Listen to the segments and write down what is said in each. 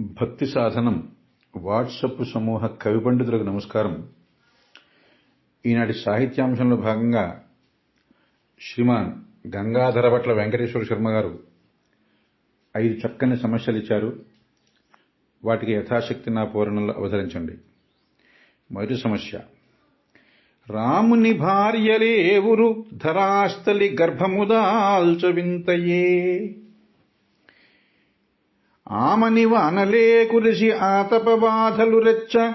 భక్తి సాధనం వాట్సప్ సమూహ కవి పండితులకు నమస్కారం. ఈనాటి సాహిత్యాంశంలో భాగంగా శ్రీమాన్ గంగాధరభట్ల వెంకటేశ్వర శర్మ గారు ఐదు చక్కని సమస్యలు ఇచ్చారు. వాటికి యథాశక్తి నా పూరణంలో అవతరించండి. మొదటి సమస్య. రాముని భార్యలేవురు ధరాస్థలి గర్భముదాల్చ వింతయే ఆమని వానలే కురిసి ఆతప బాధలు రెచ్చ.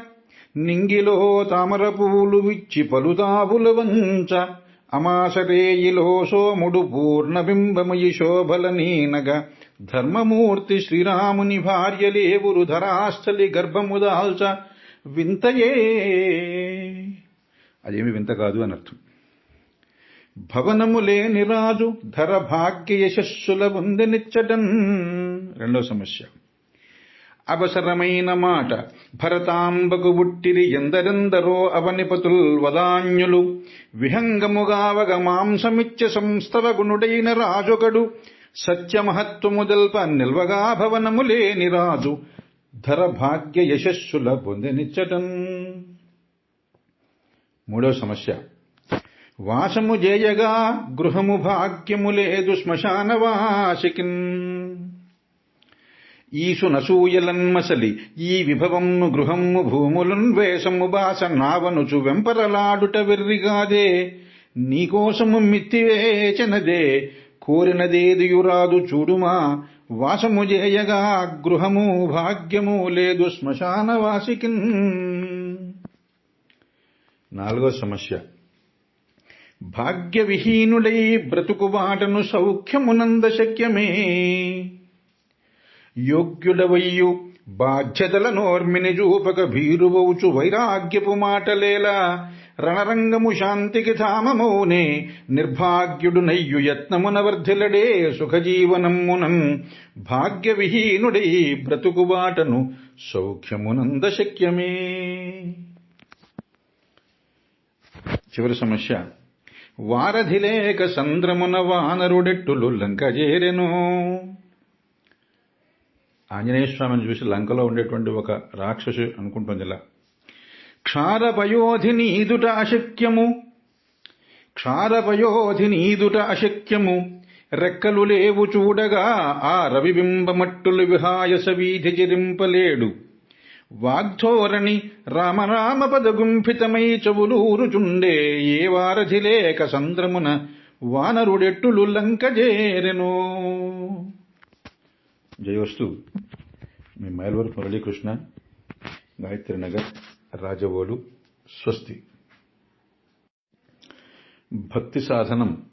నింగిలో తామర పూలు విచ్చి పలుదాబుల వంచ. అమాసరేయిలో సోముడు పూర్ణబింబమయి శోభల నీనగ. ధర్మమూర్తి శ్రీరాముని భార్యలేవురు ధరాస్థలి గర్భముదాల్చ వింతయే. అదేమి వింత కాదు అని అర్థం. భవనము లేని రాజు ధర భాగ్య యశస్సుల ఉందెనిచ్చటన్ రెండో సమస్య. అవసరమైన మాట భరతాంబకు బుట్టిరి ఎందరెందరో అవనిపతుల్ వదాన్యులు విహంగముగావగ మాంసమిచ్చ సంస్తవ గుణుడైన రాజొకడు సత్యమహత్వముదల్ప నిల్వగా భవనము లేని రాజు ధర భాగ్య యశస్సుల పొందెనిచ్చటన్. మూడో సమస్య. వాసము జేయగా గృహము భాగ్యము లేదు శ్మశానవాసికిన్. ఈసు ఈసునసూయలన్మసలి ఈ విభవమ్ము గృహమ్ము భూములున్ వేషము బాస నావనుచు వెంపరలాడుట వెర్రిగాదే. నీకోసము మిత్తివేచనదే కోరినదేదియురాదు చూడుమా. వాసము చేయగా గృహము భాగ్యము లేదు శ్మశానవాసికిన్. నాలుగో సమస్య. భాగ్యవిహీనుడై బ్రతుకుబాటను సౌఖ్యమునంద శక్యమే యోగ్యుడవయ్యు. బాధ్యతల నోర్మిని చూపక భీరువౌచు వైరాగ్యపు మాటలేలా. రణరంగము శాంతికి ధామమౌనే. నిర్భాగ్యుడు నయ్యు యత్నమున వర్ధిలడే సుఖజీవనమ్మునం. భాగ్యవిహీనుడై బ్రతుకుబాటను సౌఖ్యమునందశక్యమే. చివరి సమస్య. వారధిలేక సంద్రమున వానరుడెట్టులు లంకజేరెను. ఆంజనేయ స్వామిని చూసి లంకలో ఉండేటువంటి ఒక రాక్షసు అనుకుంటుంది ఇలా. క్షారపయోధి నీదుట అశక్యము. క్షారపయోధి నీదుట అశక్యము. రెక్కలు లేవు చూడగా ఆ రవిబింబమట్టులు విహాయస వీధి చిరింపలేడు. వాగ్ధోరణి రామరామ పదగుంఫితమై చవులూరుచుండే ఏ వారధిలేక సంద్రమున వానరుడెట్టులు లంక జయోస్తు జయవస్తు మీ మైల్వర్ మురళీకృష్ణ గాయత్రి నగర్ రాజవోలు స్వస్తి. భక్తి సాధనం.